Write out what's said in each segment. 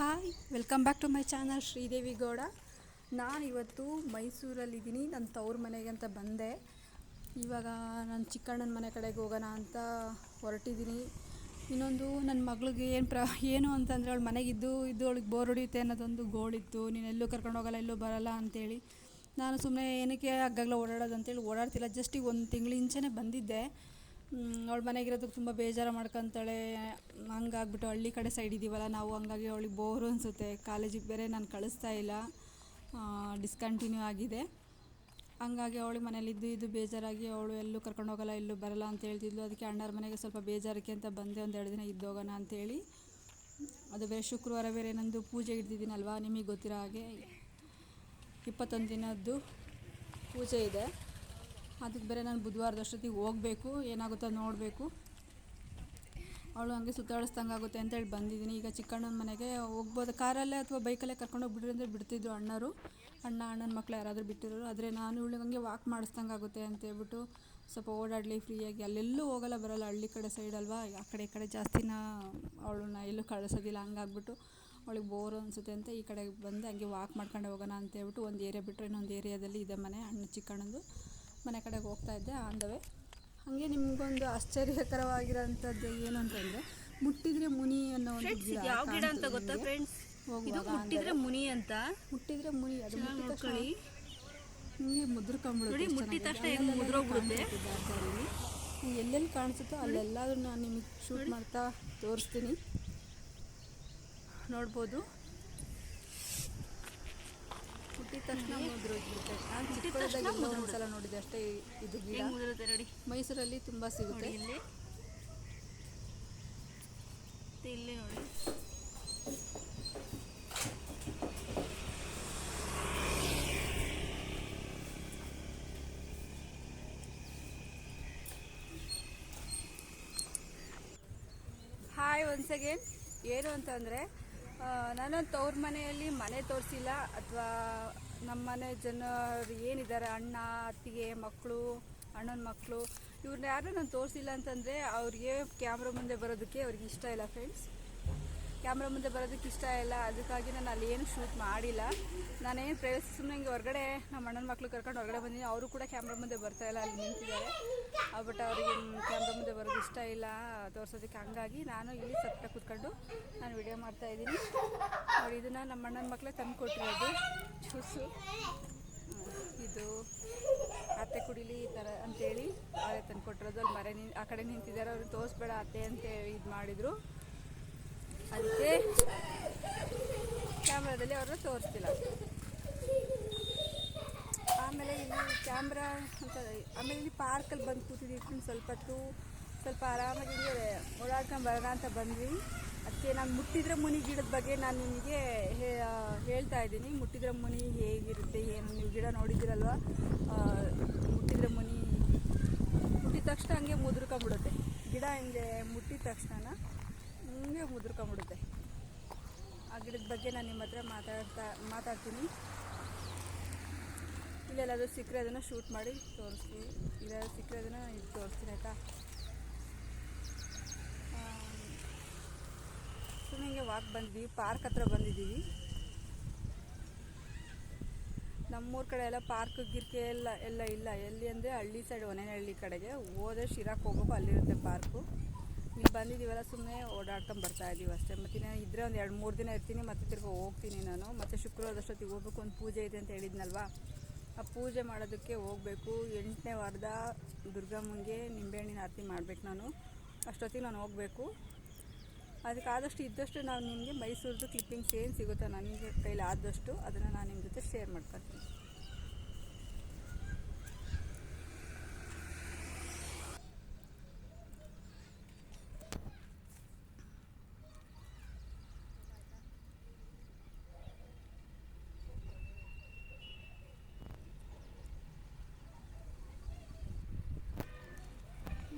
Hi welcome back to my channel Sridevi Gowda ನಾನು ಇವತ್ತು ಮೈಸೂರಲ್ಲಿದ್ದೀನಿ ನನ್ನ ತವ್ರ ಮನೆಗೆ ಅಂತ ಬಂದೆ. ಇವಾಗ ನನ್ನ ಚಿಕ್ಕಣ್ಣನ ಮನೆ ಕಡೆಗೆ ಹೋಗೋಣ ಅಂತ ಹೊರಟಿದ್ದೀನಿ. ಇನ್ನೊಂದು ನನ್ನ ಮಗಳಿಗೆ ಏನು ಪ್ರ, ಏನು ಅಂತಂದರೆ ಅವಳು ಮನೆಗಿದ್ದು ಇದ್ದು ಅವಳಿಗೆ ಬೋರ್ ಹೊಡಿಯುತ್ತೆ ಅನ್ನೋದೊಂದು ಗೋಳಿತ್ತು ನೀನು ಎಲ್ಲೂ ಕರ್ಕೊಂಡು ಹೋಗಲ್ಲ, ಎಲ್ಲೂ ಬರಲ್ಲ ಅಂತೇಳಿ. ನಾನು ಸುಮ್ಮನೆ ಏನಕ್ಕೆ ಹಗ್ಗಗಳ ಓಡಾಡೋದು ಅಂತೇಳಿ ಓಡಾಡ್ತಿಲ್ಲ, ಜಸ್ಟ್ ಈಗ ಒಂದು ತಿಂಗಳಿಂಚೆನೇ ಬಂದಿದ್ದೆ. ಅವಳ ಮನೆಗಿರೋದಕ್ಕೆ ತುಂಬ ಬೇಜಾರು ಮಾಡ್ಕೊತಾಳೆ. ಹಂಗಾಗ್ಬಿಟ್ಟು ಹಳ್ಳಿ ಕಡೆ ಸೈಡ್ ಇದ್ದೀವಲ್ಲ ನಾವು ಹಂಗಾಗಿ ಅವಳಿಗೆ ಬೋರು ಅನಿಸುತ್ತೆ. ಕಾಲೇಜಿಗೆ ಬೇರೆ ನಾನು ಕಳಿಸ್ತಾ ಇಲ್ಲ. ಡಿಸ್ಕಂಟಿನ್ಯೂ ಆಗಿದೆ. ಹಂಗಾಗಿ ಅವಳು ಮನೇಲಿದ್ದು ಇದು ಬೇಜಾರಾಗಿ ಅವಳು ಎಲ್ಲೂ ಕರ್ಕೊಂಡು ಹೋಗಲ್ಲ, ಎಲ್ಲೂ ಬರಲ್ಲ ಅಂತ ಹೇಳ್ತಿದ್ಲು. ಅದಕ್ಕೆ ಅಣ್ಣರ ಮನೆಗೆ ಸ್ವಲ್ಪ ಬೇಜಾರಕ್ಕೆ ಅಂತ ಬಂದೆ, ಒಂದು ಎರಡು ದಿನ ಇದ್ದೋಗೋಣ ಅಂತೇಳಿ ಅದು ಬೇರೆ ಶುಕ್ರವಾರ ಬೇರೆ ನಂದು ಪೂಜೆ ಇಡ್ತಿದ್ದೀನಲ್ವಾ ನಿಮಗೆ ಗೊತ್ತಿರೋ ಹಾಗೆ ಇಪ್ಪತ್ತೊಂದು ದಿನದ್ದು ಪೂಜೆ ಇದೆ. ಅದಕ್ಕೆ ಬೇರೆ ನಾನು ಬುಧವಾರದಷ್ಟೊತ್ತಿಗೆ ಹೋಗಬೇಕು, ಏನಾಗುತ್ತೋ ನೋಡಬೇಕು. ಅವಳು ಹಂಗೆ ಸುತ್ತಾಡಿಸ್ದಂಗೆ ಆಗುತ್ತೆ ಅಂತೇಳಿ ಬಂದಿದ್ದೀನಿ. ಈಗ ಚಿಕ್ಕಣ್ಣನ ಮನೆಗೆ ಹೋಗ್ಬೋದು. ಕಾರಲ್ಲೇ ಅಥವಾ ಬೈಕಲ್ಲೇ ಕರ್ಕೊಂಡೋಗಿ ಬಿಡ್ರಿ ಅಂದರೆ ಬಿಡ್ತಿದ್ರು ಅಣ್ಣರು. ಅಣ್ಣ, ಅಣ್ಣನ ಮಕ್ಕಳು ಯಾರಾದರೂ ಬಿಟ್ಟಿರೋರು. ಆದರೆ ನಾನು ಇವಳಿಗೆ ಹಂಗೆ ವಾಕ್ ಮಾಡಿಸ್ದಂಗೆ ಆಗುತ್ತೆ ಅಂತ ಹೇಳ್ಬಿಟ್ಟು ಸ್ವಲ್ಪ ಓಡಾಡಲಿ ಫ್ರೀಯಾಗಿ. ಅಲ್ಲೆಲ್ಲೂ ಹೋಗಲ್ಲ, ಬರಲ್ಲ. ಹಳ್ಳಿ ಕಡೆ ಸೈಡ್ ಅಲ್ವಾ? ಆ ಕಡೆ, ಈ ಕಡೆ ಜಾಸ್ತಿನ ಅವಳನ್ನ ಎಲ್ಲೂ ಕಳಿಸೋದಿಲ್ಲ. ಹಂಗಾಗ್ಬಿಟ್ಟು ಅವಳಿಗೆ ಬೋರ್ ಅನಿಸುತ್ತೆ ಅಂತ ಈ ಕಡೆಗೆ ಬಂದು ಹಂಗೆ ವಾಕ್ ಮಾಡ್ಕೊಂಡು ಹೋಗೋಣ ಅಂತ ಹೇಳ್ಬಿಟ್ಟು ಒಂದು ಏರಿಯಾ ಬಿಟ್ಟರೆ ಇನ್ನೊಂದು ಏರಿಯಾದಲ್ಲಿ ಇದೆ ಮನೆ. ಅಣ್ಣ ಚಿಕ್ಕಣ್ಣಂದು. ಮನೆ ಕಡೆಗೆ ಹೋಗ್ತಾ ಇದ್ದೆ ಆನ್ ದ ವೇ ಹಾಗೆ ನಿಮಗೊಂದು ಆಶ್ಚರ್ಯಕರವಾಗಿರೋಂಥದ್ದು ಏನು ಅಂತಂದರೆ ಮುಟ್ಟಿದ್ರೆ ಮುನಿ ಅನ್ನೋ ಒಂದು ಯಾವ ಗಿಡ ಅಂತ ಗೊತ್ತಾ ಫ್ರೆಂಡ್ಸ್ ಇದು ಮುಟ್ಟಿದ್ರೆ ಮುನಿ ಅಂತ. ಮುಟ್ಟಿದ್ರೆ ಮುನಿ ಅದು ಮುಟ್ಟಿ ಮುಟ್ಟಿದ ತಕ್ಷಣ ನೋಡ್ಕೊಳ್ಳಿ. ಹಿಂಗೆ ಮುದ್ರಕೊಂಬಿಡುತ್ತೆ ನೋಡಿ, ಮುಟ್ಟಿದ ತಕ್ಷಣ ಹೆಂಗ್ ಮುದ್ರೋಗ್ಬಿಡುತ್ತೆ. ಎಲ್ಲೆಲ್ಲಿ ಕಾಣಿಸುತ್ತೋ ಅಲ್ಲೆಲ್ಲಾದ್ರೂ ನಾನು ನಿಮಗೆ ಶೂಟ್ ಮಾಡ್ತಾ ತೋರಿಸ್ತೀನಿ. ನೋಡ್ಬೋದು. ಮುಟ್ಟಿದ ತಕ್ಷಣ ಮುದ್ರೋಗ್ಬಿಡುತ್ತೆ ನಾನು ಚಿಕ್ಕದಾಗಿ ಎಲ್ಲೋ ಒಂದ್ಸಲ ನೋಡಿದೆ ಅಷ್ಟೇ ಇದು ಗಿಡ. ನೋಡಿ. ಮೈಸೂರಲ್ಲಿ ತುಂಬಾ ಸಿಗುತ್ತೆ. ಇಲ್ಲಿ. ಇಲ್ಲಿ ನೋಡಿ. ಹಾಯ್ ಒನ್ಸ್ ಅಗೇನ್ ಏನು ಅಂತಂದರೆ ನಾನು ತವ್ರ ಮನೆಯಲ್ಲಿ ಮನೆ ತೋರಿಸಿಲ್ಲ, ಅಥವಾ ನಮ್ಮ ಮನೆ ಜನರು ಏನಿದ್ದಾರೆ, ಅಣ್ಣ, ಅತ್ತಿಗೆ ಮಕ್ಕಳು ಅಣ್ಣನ ಮಕ್ಕಳು ಇವ್ರನ್ನ ಯಾರು ನಾನು ತೋರಿಸಿಲ್ಲ ಅಂತಂದರೆ ಅವ್ರಿಗೆ ಕ್ಯಾಮ್ರಾ ಮುಂದೆ ಬರೋದಕ್ಕೆ ಅವ್ರಿಗೆ ಇಷ್ಟ ಇಲ್ಲ ಫ್ರೆಂಡ್ಸ್ ಕ್ಯಾಮ್ರಾ ಮುಂದೆ ಬರೋದಕ್ಕೆ ಇಷ್ಟ ಇಲ್ಲ. ಅದಕ್ಕಾಗಿ ನಾನು ಅಲ್ಲಿ ಏನು ಶೂಟ್ ಮಾಡಿಲ್ಲ. ನಾನೇನು ಪ್ರೇಸ್ ಸುಮ್ಮನೆ ಹಿಂಗೆ ಹೊರಗಡೆ ನಮ್ಮ ಅಣ್ಣನ ಮಕ್ಕಳು ಕರ್ಕೊಂಡು ಹೊರಗಡೆ ಬಂದಿದ್ದೀನಿ. ಅವರು ಕೂಡ ಕ್ಯಾಮ್ರಾ ಮುಂದೆ ಬರ್ತಾ ಇಲ್ಲ, ಅಲ್ಲಿ ನಿಂತಿದ್ದಾರೆ. ಬಟ್ ಅವರಿಗೆ ಕ್ಯಾಮ್ರಾ ಮುಂದೆ ಬರೋದು ಇಷ್ಟ ಇಲ್ಲ. ತೋರಿಸೋದಕ್ಕೆ ಹಂಗಾಗಿ ನಾನು ಇಲ್ಲಿ ಸತ್ತ ಕೂತ್ಕೊಂಡು ನಾನು ವಿಡಿಯೋ ಮಾಡ್ತಾ ಇದ್ದೀನಿ. ನೋಡಿ, ಇದನ್ನು ನಮ್ಮ ಅಣ್ಣನ ಮಕ್ಕಳೇ ತಂದು ಕೊಟ್ಟಿರೋದು. ಜ್ಯೂಸು ಇದು ಅತ್ತೆ ಕುಡಿಲಿ ಈ ಥರ ಅಂತೇಳಿ ಅವರೇ ತಂದು ಕೊಟ್ಟಿರೋದು. ಅಲ್ಲಿ ಮರೆ ನಿನ್ ಆ ಕಡೆ ನಿಂತಿದ್ದಾರೆ. ಅವ್ರು ತೋರಿಸ್ಬೇಡ ಅತ್ತೆ ಅಂತ ಇದು ಮಾಡಿದರು. ಅದಕ್ಕೆ ಕ್ಯಾಮ್ರಾದಲ್ಲಿ ಅವರು ತೋರಿಸ್ತಿಲ್ಲ. ಆಮೇಲೆ ಇಲ್ಲಿ ಕ್ಯಾಮ್ರಾ ಅಂತ ಆಮೇಲೆ ಇಲ್ಲಿ ಪಾರ್ಕಲ್ಲಿ ಬಂದು ಕೂತಿದ್ದೀವಿ ಸ್ವಲ್ಪ ಹೊತ್ತು. ಸ್ವಲ್ಪ ಆರಾಮಾಗಿ ಓಡಾಡ್ಕೊಂಡು ಬರೋಣ ಅಂತ ಬಂದ್ವಿ. ಅದಕ್ಕೆ ನಾನು ಮುಟ್ಟಿದ್ರೆ ಮುನಿ ಗಿಡದ ಬಗ್ಗೆ ನಾನು ನಿಮಗೆ ಹೇಳ್ತಾ ಇದ್ದೀನಿ. ಮುಟ್ಟಿದ್ರೆ ಮುನಿ ಹೇಗಿರುತ್ತೆ, ಏನು? ನೀವು ಗಿಡ ನೋಡಿದ್ದೀರಲ್ವ? ಮುಟ್ಟಿದ್ರೆ ಮುನಿ ಮುಟ್ಟಿದ ತಕ್ಷಣ ಹಂಗೆ ಮುದುರ್ಕೊಂಬಿಡುತ್ತೆ ಗಿಡ ಹಿಂಗೆ ಮುಟ್ಟಿದ ತಕ್ಷಣ ಹಂಗೆ ಮುದುರ್ಕೊಂಬಿಡುತ್ತೆ ಆ ಗಿಡದ ಬಗ್ಗೆ ನಾನು ನಿಮ್ಮ ಹತ್ರ ಮಾತಾಡ್ತಾ, ಮಾತಾಡ್ತೀನಿ. ಇಲ್ಲೆಲ್ಲಾದರೂ ಸಿಕ್ಕರೆ ಅದನ್ನು ಶೂಟ್ ಮಾಡಿ ತೋರಿಸ್ತೀವಿ ಇಲ್ಲೆಲ್ಲಾದ್ರೂ ಸಿಕ್ಕರೆ ಅದನ್ನು ಇದು ತೋರಿಸ್ತೀನಿ, ಆಯಿತಾ? ಸುಮ್ಮನೆ ಹಿಂಗೆ ವಾಕ್ ಬಂದಿದ್ದೀವಿ ಪಾರ್ಕ್ ಹತ್ರ ಬಂದಿದ್ದೀವಿ. ನಮ್ಮೂರ ಕಡೆ ಎಲ್ಲ ಪಾರ್ಕ್ ಗಿರ್ಕೆ ಎಲ್ಲ ಎಲ್ಲ ಇಲ್ಲ. ಎಲ್ಲಿ ಅಂದರೆ ಹಳ್ಳಿ ಸೈಡ್ ಒನೇನಹಳ್ಳಿ ಕಡೆಗೆ ಹೋದ್ರೆ ಶಿರಾಕ್ ಹೋಗ್ಬೇಕು ಅಲ್ಲಿರುತ್ತೆ ಪಾರ್ಕು ಇಲ್ಲಿ ಬಂದಿದ್ದೀವಲ್ಲ ಸುಮ್ಮನೆ ಓಡಾಡ್ಕೊಂಡು ಬರ್ತಾ ಇದ್ದೀವಿ ಅಷ್ಟೇ. ಮತ್ತು ನಾನು ಇದ್ದರೆ ಒಂದು ಎರಡು ಮೂರು ದಿನ ಇರ್ತೀನಿ, ಮತ್ತೆ ತಿರ್ಗಿ ಹೋಗ್ತೀನಿ ನಾನು. ಮತ್ತು ಶುಕ್ರವಾರದಷ್ಟೊತ್ತಿಗೆ ಹೋಗ್ಬೇಕು, ಒಂದು ಪೂಜೆ ಇದೆ ಅಂತ ಹೇಳಿದ್ನಲ್ವಾ? ಆ ಪೂಜೆ ಮಾಡೋದಕ್ಕೆ ಹೋಗಬೇಕು. ಎಂಟನೇ ವಾರದ ದುರ್ಗಮ್ಮಂಗೆ ನಿಂಬೆಹಣ್ಣಿನ ಆರತಿ ಮಾಡಬೇಕು ನಾನು. ಅಷ್ಟೊತ್ತಿಗೆ ನಾನು ಹೋಗಬೇಕು. ಅದಕ್ಕೆ ಆದಷ್ಟು ಇದ್ದಷ್ಟು ನಾವು ನಿಮಗೆ ಮೈಸೂರದ್ದು ಕ್ಲಿಪ್ಪಿಂಗ್ಸ್ ಏನು ಸಿಗುತ್ತೋ, ನನಗೆ ಕೈಲಿ ಆದಷ್ಟು ಅದನ್ನು ನಾನು ನಿಮ್ಮ ಜೊತೆ ಶೇರ್ ಮಾಡ್ಕೊತೀನಿ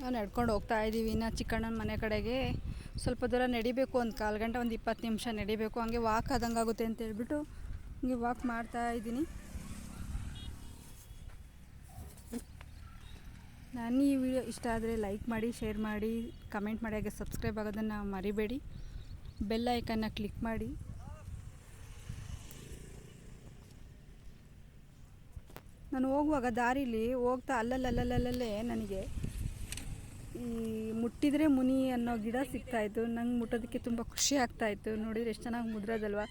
ನಾವು ನಡ್ಕೊಂಡು ಹೋಗ್ತಾ ಇದ್ದೀವಿ. ಇನ್ನು ಚಿಕ್ಕಣ್ಣನ ಮನೆ ಕಡೆಗೆ ಸ್ವಲ್ಪ ದೂರ ನಡಿಬೇಕು ಒಂದು ಕಾಲು ಗಂಟೆ, ಒಂದು ಇಪ್ಪತ್ತು ನಿಮಿಷ ನಡಿಬೇಕು. ಹಂಗೆ ವಾಕ್ ಆದಂಗೆ ಆಗುತ್ತೆ ಅಂತ ಹೇಳ್ಬಿಟ್ಟು ಹಿಂಗೆ ವಾಕ್ ಮಾಡ್ತಾ ಇದ್ದೀನಿ. ನಾನು ಈ ವಿಡಿಯೋ ಇಷ್ಟ ಆದರೆ ಲೈಕ್ ಮಾಡಿ ಶೇರ್ ಮಾಡಿ ಕಮೆಂಟ್ ಮಾಡಿ, ಹಾಗೆ ಸಬ್ಸ್ಕ್ರೈಬ್ ಆಗೋದನ್ನು ಮರಿಬೇಡಿ. ಬೆಲ್ ಐಕನ್ನ ಕ್ಲಿಕ್ ಮಾಡಿ. ನಾನು ಹೋಗುವಾಗ ದಾರಿಲಿ ಹೋಗ್ತಾ ಅಲ್ಲಲ್ಲಲ್ಲಲ್ಲಲ್ಲೇ ನನಗೆ ಈ ಮುಟ್ಟಿದರೆ ಮುನಿ ಅನ್ನೋ ಗಿಡ ಸಿಗ್ತಾಯಿತ್ತು ನಂಗೆ ಮುಟ್ಟೋದಕ್ಕೆ ತುಂಬ ಖುಷಿ ಆಗ್ತಾಯಿತ್ತು ನೋಡಿದ್ರೆ ಎಷ್ಟು ಚೆನ್ನಾಗಿ ಮುದ್ರೋದಲ್ವ.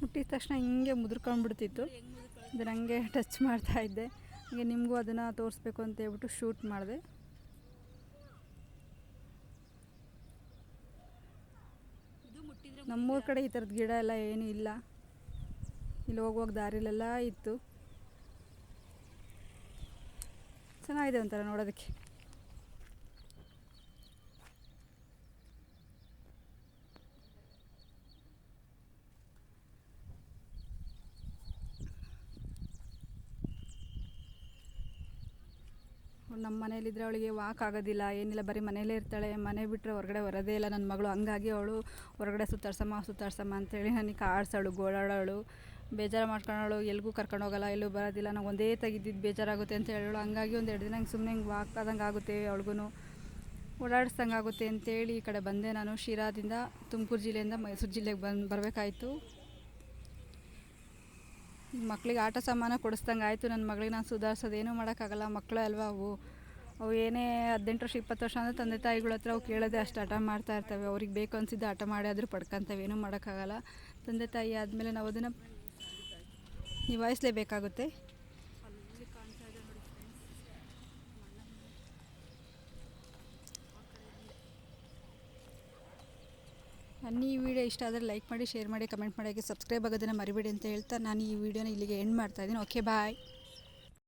ಮುಟ್ಟಿದ ತಕ್ಷಣ ಹಿಂಗೆ ಮುದ್ರಕೊಂಡ್ಬಿಡ್ತಿತ್ತು. ಅದು ನನಗೆ ಟಚ್ ಮಾಡ್ತಾಯಿದ್ದೆ ಹಾಗೆ ನಿಮಗೂ ಅದನ್ನು ತೋರಿಸ್ಬೇಕು ಅಂತ ಹೇಳ್ಬಿಟ್ಟು ಶೂಟ್ ಮಾಡಿದೆ. ನಮ್ಮೂರ ಕಡೆ ಈ ಥರದ ಗಿಡ ಎಲ್ಲ ಏನೂ ಇಲ್ಲ. ಇಲ್ಲಿ ಹೋಗುವಾಗ ದಾರಿಲೆಲ್ಲ ಇತ್ತು. ಚೆನ್ನಾಗಿದೆ ಒಂಥರ ನೋಡೋದಕ್ಕೆ. ನಮ್ಮ ಮನೇಲಿದ್ರೆ ಅವಳಿಗೆ ವಾಕ್ ಆಗೋದಿಲ್ಲ, ಏನಿಲ್ಲ, ಬರೀ ಮನೇಲೇ ಇರ್ತಾಳೆ, ಮನೆ ಬಿಟ್ಟರೆ ಹೊರಗಡೆ ಬರೋದೇ ಇಲ್ಲ ನನ್ನ ಮಗಳು ಹಂಗಾಗಿ ಅವಳು ಹೊರಗಡೆ ಸುತ್ತಾಡ್ಸಮ್ಮ ಸುತ್ತಾಡ್ಸಮ್ಮ ಅಂತೇಳಿ ನನಗೆ ಕಾಡ್ಸೋಳು, ಗೋಳಾಡೋಳು. ಬೇಜಾರು ಮಾಡ್ಕೊಳ್ಳೋಳು ಎಲ್ಲಿಗೂ ಕರ್ಕೊಂಡು ಹೋಗಲ್ಲ, ಎಲ್ಲೂ ಬರೋದಿಲ್ಲ ನಾವು ಒಂದೇ ತೆಗಿದ್ದಿದ್ದು ಬೇಜಾರಾಗುತ್ತೆ ಅಂತ ಹೇಳೋಳು ಹಂಗಾಗಿ ಒಂದು ಎರಡು ದಿನ ಹಂಗೆ ಸುಮ್ಮನೆ ಹಿಂಗೆ ವಾಕ್ ಆದಂಗೆ ಆಗುತ್ತೆ ಅವಳಿಗೂ ಓಡಾಡಿಸ್ದಂಗೆ ಆಗುತ್ತೆ ಅಂತೇಳಿ ಈ ಕಡೆ ಬಂದೆ ನಾನು, ಶಿರಾದಿಂದ ತುಮಕೂರು ಜಿಲ್ಲೆಯಿಂದ ಮೈಸೂರು ಜಿಲ್ಲೆಗೆ ಬಂದು ಬರಬೇಕಾಯ್ತು. ಮಕ್ಳಿಗೆ ಆಟ ಸಾಮಾನು ಕೊಡಿಸ್ದಂಗೆ ಆಯಿತು. ನನ್ನ ಮಗಳಿಗೆ ನಾನು ಸುಧಾರಿಸೋದು. ಏನೂ ಮಾಡೋಕ್ಕಾಗಲ್ಲ. ಮಕ್ಕಳು ಅಲ್ವಾ ಅವು? ಅವು ಏನೇ ಹದಿನೆಂಟು ವರ್ಷ, ಇಪ್ಪತ್ತು ವರ್ಷ ಅಂದರೆ ತಂದೆ ತಾಯಿಗಳ ಹತ್ರ ಅವು ಕೇಳೋದೇ ಅಷ್ಟು ಆಟ ಮಾಡ್ತಾ ಇರ್ತವೆ. ಅವ್ರಿಗೆ ಬೇಕು ಅನಿಸಿದ್ದು ಆಟ ಮಾಡಿ ಆದರೂ ಪಡ್ಕೊತವೆ. ಏನೂ ಮಾಡೋಕ್ಕಾಗಲ್ಲ. ತಂದೆ ತಾಯಿ ಆದಮೇಲೆ ನಾವು ಅದನ್ನು ನಿಭಾಯಿಸಲೇಬೇಕಾಗುತ್ತೆ. ನನ್ನ ಈ ವಿಡಿಯೋ ಇಷ್ಟ ಆದರೆ ಲೈಕ್ ಮಾಡಿ, ಶೇರ್ ಮಾಡಿ, ಕಮೆಂಟ್ ಮಾಡಿ, ಹಾಗೆ ಸಬ್ಸ್ಕ್ರೈಬ್ ಆಗೋದನ್ನು ಮರಿಬೇಡಿ ಅಂತ ಹೇಳ್ತಾ ನಾನು ಈ ವಿಡಿಯೋನ ಇಲ್ಲಿಗೆ ಎಂಡ್ ಮಾಡ್ತಾಯಿದ್ದೀನಿ ಓಕೆ ಬಾಯ್